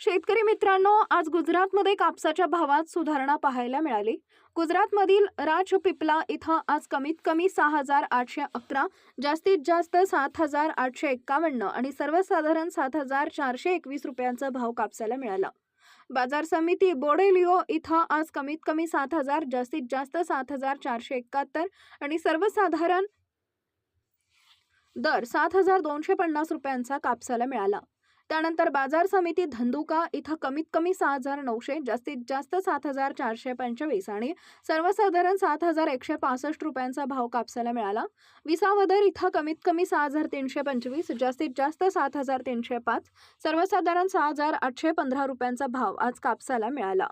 शेतकरी मित्रांनो आज गुजरातमध्ये कापसाच्या भावात सुधारणा पाहायला मिळाली. गुजरातमधील राजपिपला इथं आज कमीत कमी सहा हजार आठशे अकरा जास्तीत जास्त सात हजार आठशे एक्कावन्न आणि सर्वसाधारण सात हजार चारशे एकवीस रुपयांचा भाव कापसाला मिळाला. बाजार समिती बोडेलिओ इथं आज कमीत कमी सात हजार जास्तीत जास्त सात हजार चारशे एकाहत्तर आणि सर्वसाधारण दर सात हजार दोनशे पन्नास रुपयांचा कापसाला मिळाला. त्यानंतर बाजार समिती धंदुका इथं कमीत कमी सहा हजार नऊशे जास्तीत जास्त सात हजार चारशे पंचवीस आणि सर्वसाधारण सात हजार एकशे पासष्ट रुपयांचा भाव कापसाला मिळाला. विसावदर इथं कमीत कमी सहा हजार तीनशे पंचवीस जास्तीत जास्त सात हजार तीनशे पाच सर्वसाधारण सहा हजार आठशे पंधरा रुपयांचा भाव आज कापसाला मिळाला.